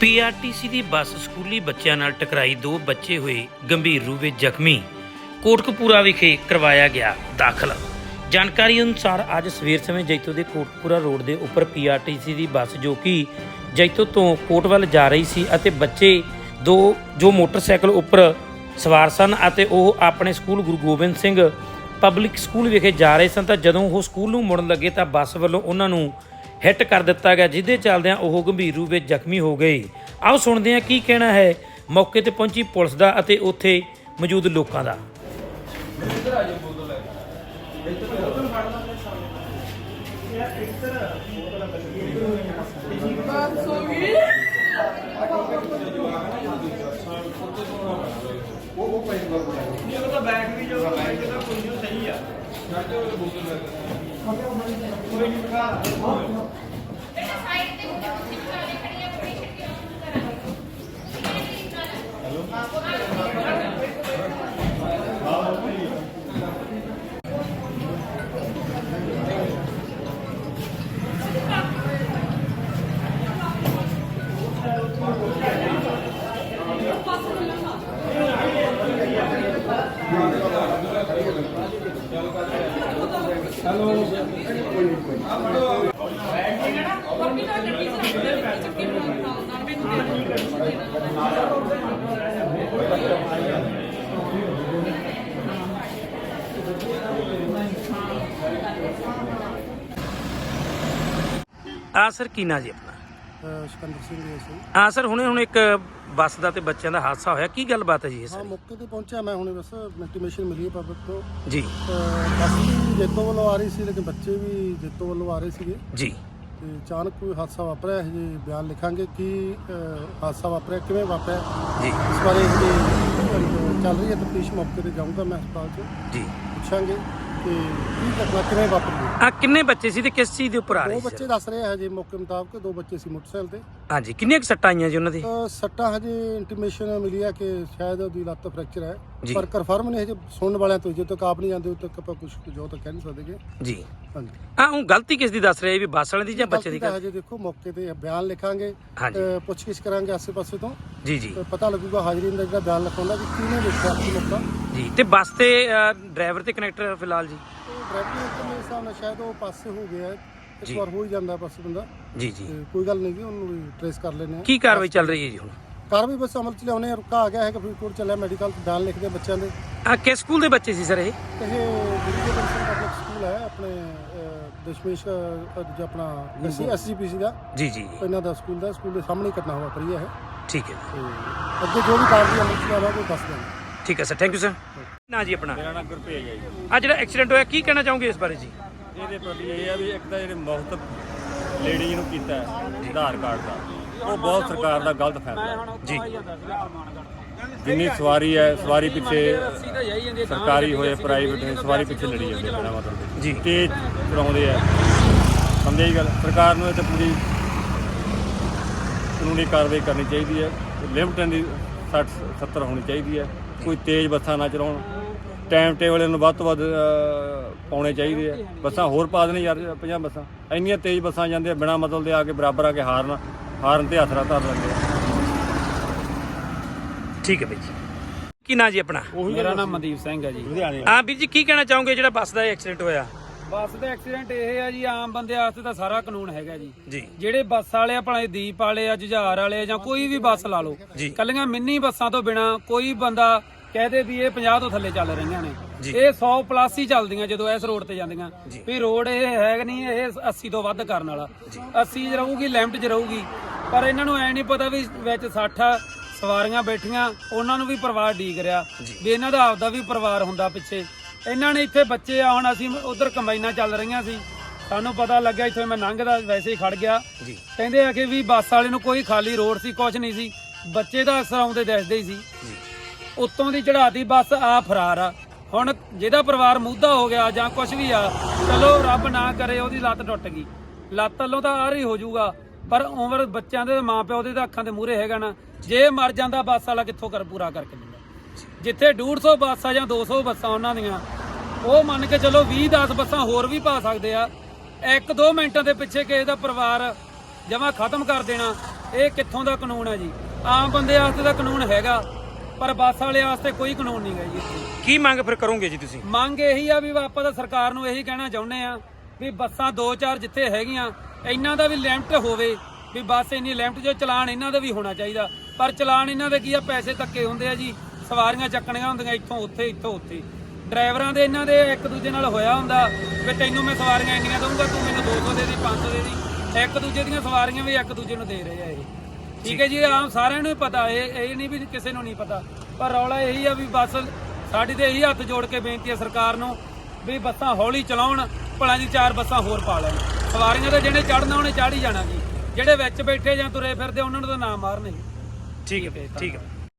PRTC ਦੀ ਬੱਸ ਸਕੂਲੀ ਬੱਚਿਆਂ ਨਾਲ ਟਕਰਾਈ ਦੋ ਬੱਚੇ ਹੋਏ ਗੰਭੀਰ ਰੂਪ ਵਿੱਚ ਜ਼ਖਮੀ। ਕੋਟਕਪੂਰਾ ਵਿਖੇ ਕਰਵਾਇਆ ਗਿਆ ਦਾਖਲ। ਜਾਣਕਾਰੀ ਅਨੁਸਾਰ ਅੱਜ ਸਵੇਰ ਸਮੇਂ ਜੈਤੋ ਦੇ ਕੋਟਕਪੂਰਾ ਰੋਡ ਦੇ ਉੱਪਰ ਪੀਆਰਟੀਸੀ ਦੀ ਬੱਸ ਜੋ ਕਿ ਜੈਤੋ ਤੋਂ ਕੋਟ ਵੱਲ ਜਾ ਰਹੀ ਸੀ ਅਤੇ ਬੱਚੇ ਦੋ ਜੋ ਮੋਟਰਸਾਈਕਲ ਉੱਪਰ ਸਵਾਰ ਸਨ ਅਤੇ ਉਹ ਆਪਣੇ school Guru Gobind Singh public school ਵਿਖੇ ਜਾ ਰਹੇ ਸਨ ਤਾਂ ਜਦੋਂ ਉਹ ਸਕੂਲ ਨੂੰ ਮੁੜਨ ਲੱਗੇ ਤਾਂ ਬੱਸ ਵੱਲੋਂ ਉਹਨਾਂ ਨੂੰ ਹਿੱਟ ਕਰ ਦਿੱਤਾ ਗਿਆ, ਜਿਹਦੇ ਚੱਲਦਿਆਂ ਉਹ ਗੰਭੀਰ ਰੂਪ ਵਿੱਚ ਜ਼ਖਮੀ ਹੋ ਗਏ। ਆਓ ਸੁਣਦੇ ਹਾਂ ਕੀ ਕਹਿਣਾ ਹੈ। ਮੌਕੇ ਤੇ ਪਹੁੰਚੀ ਪੁਲਿਸ ਦਾ ਅਤੇ ਉੱਥੇ ਮੌਜੂਦ ਲੋਕਾਂ ਦਾ। ਆ ਸਰ ਕੀ ਨਾਂ ਜੀ ਆਪਣਾ? ਸਿਕੰਦਰ ਸਿੰਘ ਜੀ ਸੀ। ਆ ਸਰ ਹੁਣੇ ਹੁਣ ਇੱਕ ਬੱਸ ਦਾ ਤੇ ਬੱਚਿਆਂ ਦਾ ਹਾਦਸਾ ਹੋਇਆ। ਕੀ ਗੱਲਬਾਤ ਹੈ ਜੀ ਇਹ ਹਾਂ ਸਰ? ਮੌਕੇ ਤੇ ਪਹੁੰਚਿਆ ਮੈਂ ਹੁਣੇ ਬਸ ਇੰਟੀਮੇਸ਼ਨ ਮਿਲੀ ਹੈ ਪਬਲਿਕ ਤੋਂ। ਜੀ। ਅਹ ਬੱਸ ਵੀ ਜੇਤੋ ਵੱਲੋਂ ਆ ਰਹੀ ਸੀ ਲੇਕਿਨ ਬੱਚੇ ਵੀ ਜੇਤੋ ਵੱਲੋਂ ਆ ਰਹੇ ਸੀਗੇ। ਜੀ। ਤੇ ਅਚਾਨਕ ਕੋਈ ਹਾਦਸਾ ਵਾਪਰਿਆ ਜੀ ਬਿਆਨ ਲਿਖਾਂਗੇ ਕਿ ਅਹ ਹਾਦਸਾ ਵਾਪਰਿਆ ਕਿਵੇਂ ਵਾਪਰਿਆ? ਜੀ। ਇਸ ਬਾਰੇ ਜਿਹੜੀ ਚੱਲ ਰਹੀ ਹੈ ਤਫਤੀਸ਼ ਮੌਕੇ ਤੇ ਜਾਊਂਗਾ ਮੈਂ ਹਸਪਤਾਲ 'ਚ। ਜੀ। ਪੁੱਛਾਂਗੇ। ਕਿ ਕੀ ਘਟਨਾ ਕਿਵੇਂ ਵਾਪਰੀ ਆ ਕਿੰਨੇ ਬੱਚੇ ਸੀ ਤੇ ਕਿਸ ਚੀਜ਼ ਦੇ ਉੱਪਰ ਆ ਦੋ ਰਹੇ ਸੀ ਬੱਚੇ? ਦੱਸ ਰਹੇ ਆ ਹਜੇ ਮੌਕੇ ਮੁਤਾਬਕ ਦੋ ਬੱਚੇ ਸੀ ਮੋਟਰਸਾਈਕਲ ਤੇ। ਹਾਂਜੀ ਕਿੰਨੀਆਂ ਕੁ ਸੱਟਾਂ ਆਈਆਂ ਜੀ ਉਹਨਾਂ ਦੇ? ਅਹ ਸੱਟਾਂ ਹਜੇ ਇੰਟੀਮੇਸ਼ਨ ਮਿਲੀ ਕਿ ਸ਼ਾਇਦ ਉਹਦੀ ਲੱਤ ਫ੍ਰੈਕਚਰ ਹੈ। ਜੀ। ਪਰ ਕਨਫਰਮ ਨਹੀਂ ਹਜੇ ਸੁਣਨ ਵਾਲਿਆਂ ਤੋਂ ਜਦੋਂ ਤੱਕ ਆਪ ਨਹੀਂ ਜਾਂਦੇ ਉਦੋਂ ਤੱਕ ਆਪਾਂ ਕੁਝ ਜੋ ਤਾਂ ਕਹਿ ਨਹੀਂ ਸਕਦੇਗੇ ਜੀ। ਹਾਂਜੀ। ਆ ਉਹ ਗਲਤੀ ਕਿਸ ਦੀ ਦੱਸ ਰਹੇ ਵੀ ਬੱਸ ਵਾਲੇ ਦੀ ਜਾਂ ਬੱਚੇ ਦੀ ਬਾਕੀ ਤਾਂ ਗਲਤੀ? ਹਜੇ ਦੇਖੋ ਮੌਕੇ ਤੇ ਬਿਆਨ ਲਿਖਾਂਗੇ ਹਾਂਜੀ। ਅਹ ਪੁੱਛਗਿੱਛ ਕਰਾਂਗੇ ਆਸੇ-ਪਾਸੇ ਤੋਂ। ਜੀ ਜੀ। ਤੇ ਪਤਾ ਲੱਗੂਗਾ ਹਾਜ਼ਰੀਨ ਦਾ ਜਿਹੜਾ ਬਿਆਨ ਲਿਖਾਉਂਦਾ ਕਿ ਕਿਹਨੇ ਦੇਖਿਆ ਕੀ ਮੌਕਾ ਜੀ ਤੇ ਬੱਸ ਤੇ ਡਰਾਈਵਰ ਤੇ ਕਨੈਕਟਰ ਫਿਲਹਾਲ ਜੀ? ਡਰਾਈਵਰ ਤੇ ਮੇਰੇ ਹਿਸਾਬ ਨਾਲ ਸ਼ਾਇਦ ਉਹ ਪਾਸੇ ਹੋ ਗਿਆ ਹੈ। ਇੱਕ ਜੀ। ਵਾਰ ਹੋ ਹੀ ਜਾਂਦਾ ਪਾਸੇ ਬੰਦਾ। ਜੀ ਜੀ। ਤੇ ਕੋਈ ਗੱਲ ਨਹੀਂ ਜੀ ਉਹਨੂੰ ਵੀ ਟ੍ਰੇਸ ਕਰ ਲੈਣੇ ਆ ਕੀ ਕਾਰਵਾਈ ਚੱਲ ਰਹੀ ਹੈ ਜੀ ਹੁਣ? ਕਾਰਵਾਈ ਬਸ ਅਮਲ ਚ ਲਿਆਉਣੇ ਰੁਕਾ ਆ ਗਿਆ ਹੈ ਕਿ ਫਰੀਦਕੋਟ ਚੱਲਿਆ ਮੈਡੀਕਲ ਤੇ ਬਿਆਨ ਲਿਖਦੇ ਬੱਚਿਆਂ ਦੇ। ਆ ਕਿਸ ਸਕੂਲ ਦੇ ਬੱਚੇ ਸੀ ਸਰ ਇਹ? ਇਹ ਗੁਰੂ ਗੋਬਿੰਦ ਸਿੰਘ ਪਬਲਿਕ ਸਕੂਲ ਹੈ ਆਪਣੇ ਅਹ, ਦਸ਼ਮੇਸ਼ ਅਹ, ਜੋ ਆਪਣਾ ਐਸਜੀਪੀਸੀ ਦਾ ਜੀ ਜੀ ਜੀ। ਇਹਨਾਂ ਦਾ ਸਕੂਲ ਦਾ ਸਕੂਲ ਦੇ ਸਾਹਮਣੇ ਹੀ ਘਟਨਾ ਹੋਇਆ ਪਈ ਹੈ। ਠੀਕ ਹੈ। ਤੇ ਅੱਗੇ ਜੋ ਵੀ ਕਾਰਵਾਈ ਅਮਲ ਚ ਲਿਆਵਾਂਗੇ ਉਹ ਦੱਸ ਦਿਆਂਗੇ। ਠੀਕ ਹੈ ਸਰ ਥੈਂਕ ਯੂ ਸਰ ਨਾ ਜੀ ਆਪਣਾ। ਮੇਰਾ ਨਾਮ ਗੁਰਪ੍ਰੀਤ ਹੈ ਜੀ। ਆ ਜਿਹੜਾ ਐਕਸੀਡੈਂਟ ਹੋਇਆ ਕੀ ਕਹਿਣਾ ਚਾਹੋਗੇ ਇਸ ਬਾਰੇ ਜੀ? ਇਹਦੇ ਪ੍ਰਤੀ ਇਹ ਆ ਵੀ ਇੱਕ ਤਾਂ ਜਿਹੜੇ ਮੁਫਤ ਲੇਡੀ ਨੂੰ ਕੀਤਾ ਹੈ ਆਧਾਰ ਕਾਰਡ ਦਾ। ਉਹ ਬਹੁਤ ਸਰਕਾਰ ਦਾ ਗਲਤ ਫੈਸਲਾ ਹੈ। ਜੀ। ਜਿੰਨੀ ਸਵਾਰੀ ਹੈ ਸਵਾਰੀ ਪਿੱਛੇ ਸਰਕਾਰੀ ਹੋਏ ਪ੍ਰਾਈਵੇਟ ਹੋਏ ਸਵਾਰੀ ਪਿੱਛੇ ਲੜੀ ਜਾਂਦੇ ਬਿਨਾਂ ਮਤਲਬ। ਜੀ। ਤੇਜ਼ ਚਲਾਉਂਦੇ ਆ। ਸਮਝੇ ਇਹ ਗੱਲ? ਸਰਕਾਰ ਨੂੰ ਇਹ ਤੇ ਪੂਰੀ ਕਾਨੂੰਨੀ ਕਾਰਵਾਈ ਕਰਨੀ ਚਾਹੀਦੀ ਹੈ। ਲਿਮਟਾਂ ਦੀ 60 70 ਹੋਣੀ ਚਾਹੀਦੀ ਹੈ। ਕੋਈ ਤੇਜ਼ ਬੱਸਾਂ ਨਾ ਚਲਾਉਣ। ਟਾਈਮ ਟੇਬਲ ਨੂੰ ਵੱਧ ਤੋਂ ਵੱਧ ਪਾਉਣੇ ਚਾਹੀਦੇ ਆ। ਬੱਸਾਂ ਹੋਰ ਪਾ ਦੇਣ ਯਾਰ 50 ਬੱਸਾਂ। ਇੰਨੀਆਂ ਤੇਜ਼ ਬੱਸਾਂ ਜਾਂਦੀਆਂ ਬਿਨਾਂ ਮਤਲਬ ਦੇ ਆ ਕੇ ਬਰਾਬਰ ਆ ਕੇ ਹਾਰਨ। ਹਾਰਨ ਤੇ ਹੱਥ ਧਰ ਲੈਂਦੇ ਆ। ਠੀਕ ਹੈ ਬਾਈ ਜੀ। ਕੀ ਨਾਂ ਜੀ ਆਪਣਾ? ਮੇਰਾ ਨਾਮ ਮਨਦੀਪ ਸਿੰਘ ਹੈ ਜੀ। ਹਾਂ ਵੀਰ ਜੀ ਕੀ ਕਹਿਣਾ ਚਾਹੋਗੇ ਜਿਹੜਾ ਬੱਸ ਦਾ ਐਕਸੀਡੈਂਟ ਹੋਇਆ? ਬੱਸ ਦਾ ਐਕਸੀਡੈਂਟ ਇਹ ਹੈ ਜੀ ਆਮ ਬੰਦੇ ਵਾਸਤੇ ਤਾਂ ਸਾਰਾ ਕਾਨੂੰਨ ਹੈਗਾ ਜੀ। ਜੀ। ਜਿਹੜੇ ਬੱਸ ਵਾਲੇ ਆ ਭਾਵੇਂ ਦੀਪ ਵਾਲੇ ਆ ਜੁਝਾਰ ਵਾਲੇ ਆ ਜਾਂ ਕੋਈ ਵੀ ਬੱਸ ਲਾ ਲਓ ਜੀ। ਕੱਲੀਆਂ ਮਿੰਨੀ ਬੱਸਾਂ ਤੋਂ ਬਿਨਾ ਕੋਈ ਬੰਦਾ ਕਹਦੇ ਵੀ ਇਹ 50 ਤੋਂ ਥੱਲੇ ਚੱਲ ਰਹੀਆਂ ਨੇ। ਇਹ 100 ਪਲੱਸ ਹੀ ਚੱਲਦੀਆਂ ਜਦੋਂ ਇਸ ਰੋਡ ਤੇ ਜਾਂਦੀਆਂ। ਵੀ ਰੋਡ ਇਹ ਹੈ ਨਹੀਂ ਇਹ 80 ਤੋਂ ਵੱਧ ਕਰਨ ਵਾਲਾ। 80 ਚ ਰਹੂਗੀ ਲਿਮਟ 'ਚ ਰਹੂਗੀ। ਪਰ ਇਹਨਾਂ ਨੂੰ ਐ ਨਹੀਂ ਪਤਾ ਵੀ ਵਿੱਚ 60 ਸਵਾਰੀਆਂ ਬੈਠੀਆਂ ਉਹਨਾਂ ਨੂੰ ਵੀ ਪਰਿਵਾਰ ਡੀਕ ਰਿਹਾ। ਵੀ ਇਹਨਾਂ ਦਾ ਆਪਦਾ ਵੀ ਪਰਿਵਾਰ ਹੁੰਦਾ ਪਿੱਛੇ। ਇਹਨਾਂ ਨੇ ਇੱਥੇ ਬੱਚੇ ਆ ਹੁਣ ਅਸੀਂ ਉਧਰ ਕੰਬਾਈਨਾਂ ਚੱਲ ਰਹੀਆਂ ਸੀ। ਸਾਨੂੰ ਪਤਾ ਲੱਗਿਆ ਇੱਥੇ ਮੈਂ ਲੰਘਦਾ ਵੈਸੇ ਹੀ ਖੜ ਗਿਆ। ਜੀ। ਕਹਿੰਦੇ ਆ ਕਿ ਵੀ ਬੱਸ ਵਾਲੇ ਨੂੰ ਕੋਈ ਖਾਲੀ ਰੋਡ ਸੀ ਕੁਝ ਨਹੀਂ ਸੀ। ਬੱਚੇ ਤਾਂ ਅਕਸਰ ਆਉਂਦੇ ਦਿਸਦੇ ਹੀ ਸੀ। ਜੀ। ਉੱਤੋਂ ਦੀ ਚੜਾਤੀ ਬੱਸ ਆ ਫਰਾਰ ਆ। ਹੁਣ ਜਿਹਦਾ ਪਰਿਵਾਰ ਮੁੱਦਾ ਹੋ ਗਿਆ ਜਾਂ ਕੁਝ ਵੀ ਆ, ਚਲੋ ਰੱਬ ਨਾ ਕਰੇ, ਉਹਦੀ ਲੱਤ ਟੁੱਟ ਗਈ। ਲੱਤ ਵੱਲੋਂ ਤਾਂ ਆ ਰਹੀ ਹੋ ਜਾਊਗਾ, ਪਰ ਉਮਰ ਬੱਚਿਆਂ ਦੇ ਮਾਂ ਪਿਓ ਦੇ ਤਾਂ ਅੱਖਾਂ ਦੇ ਮੂਹਰੇ ਹੈਗਾ ਨਾ, ਜੇ ਮਰ ਜਾਂਦਾ ਬੱਸ ਵਾਲਾ ਕਿੱਥੋਂ ਕਰ ਪੂਰਾ ਕਰਕੇ ਦਿੰਦਾ? ਜਿੱਥੇ 150 ਬੱਸਾਂ ਜਾਂ 200 ਬੱਸਾਂ ਉਹਨਾਂ ਦੀਆਂ, ਉਹ ਮੰਨ ਕੇ ਚਲੋ 20 10 ਬੱਸਾਂ ਹੋਰ ਵੀ ਪਾ ਸਕਦੇ ਆ। ਇੱਕ ਦੋ ਮਿੰਟਾਂ ਦੇ ਪਿੱਛੇ ਕਿਸੇ ਦਾ ਪਰਿਵਾਰ ਜਮਾ ਖਤਮ ਕਰ ਦੇਣਾ, ਇਹ ਕਿੱਥੋਂ ਦਾ ਕਾਨੂੰਨ ਹੈ ਜੀ? ਆਮ ਬੰਦੇ ਵਾਸਤੇ ਤਾਂ ਕਾਨੂੰਨ ਹੈਗਾ। ਪਰ ਬੱਸ ਵਾਲੇ ਵਾਸਤੇ ਕੋਈ ਕਾਨੂੰਨ ਨਹੀਂ ਹੈ ਜੀ। ਇੱਥੇ ਕੀ ਮੰਗ ਫਿਰ ਕਰੋਗੇ ਜੀ ਤੁਸੀਂ? ਮੰਗ ਇਹੀ ਆ ਵੀ ਆਪਾਂ ਤਾਂ ਸਰਕਾਰ ਨੂੰ ਇਹੀ ਕਹਿਣਾ ਚਾਹੁੰਦੇ ਆ ਵੀ ਬੱਸਾਂ ਦੋ ਚਾਰ ਜਿੱਥੇ ਹੈਗੀਆਂ ਇਹਨਾਂ ਦਾ ਵੀ ਲਿਮਟ ਹੋਵੇ ਵੀ ਬੱਸ ਇੰਨੀ ਲਿਮਟ ਜੋ ਚਲਾਨ ਇਹਨਾਂ ਦਾ ਵੀ ਹੋਣਾ ਚਾਹੀਦਾ। ਪਰ ਚਲਾਨ ਇਹਨਾਂ ਦੇ ਕੀ ਆ ਪੈਸੇ ਧੱਕੇ ਹੁੰਦੇ ਆ ਜੀ ਸਵਾਰੀਆਂ ਚੱਕਣੀਆਂ ਹੁੰਦੀਆਂ ਇੱਥੋਂ ਉੱਥੇ ਇੱਥੋਂ ਉੱਥੇ। ਡਰਾਈਵਰਾਂ ਦੇ ਇਹਨਾਂ ਦੇ ਇੱਕ ਦੂਜੇ ਨਾਲ ਹੋਇਆ ਹੁੰਦਾ ਵੀ ਤੈਨੂੰ ਮੈਂ ਸਵਾਰੀਆਂ ਇੰਨੀਆਂ ਦਊਂਗਾ ਤੂੰ ਮੈਨੂੰ 200 ਦੇ ਦੀ 500 ਦੇ ਦੀ। ਇੱਕ ਦੂਜੇ ਦੀਆਂ ਸਵਾਰੀਆਂ ਵੀ ਇੱਕ ਦੂਜੇ ਨੂੰ ਦੇ ਰਹੇ ਆ ਇਹ। ਠੀਕ ਹੈ ਜੀ ਆਮ ਸਾਰਿਆਂ ਨੂੰ ਹੀ ਪਤਾ ਇਹ ਇਹ ਨਹੀਂ ਵੀ ਕਿਸੇ ਨੂੰ ਨਹੀਂ ਪਤਾ। ਪਰ ਰੌਲਾ ਇਹੀ ਆ ਵੀ ਬੱਸ ਸਾਡੀ ਤੇ ਇਹੀ ਹੱਥ ਜੋੜ ਕੇ ਬੇਨਤੀ ਹੈ ਸਰਕਾਰ ਨੂੰ ਵੀ ਬੱਸਾਂ ਹੌਲੀ ਚਲਾਉਣ ਭਲਾ ਦੀ ਚਾਰ ਬੱਸਾਂ ਹੋਰ ਪਾ ਲੈਣ। ਸਵਾਰੀਆਂ ਦੇ ਜਿਹੜੇ ਚੜਨਾ ਉਹਨੇ ਚੜ੍ਹ ਹੀ ਜਾਣਾ ਜੀ। ਜਿਹੜੇ ਵਿੱਚ ਬੈਠੇ ਜਾਂ ਤੁਰੇ ਫਿਰਦੇ ਉਹਨਾਂ ਨੂੰ ਤਾਂ ਨਾ ਮਾਰਨ। ਜੀ ਠੀਕ ਹੈ ਠੀਕ ਹੈ।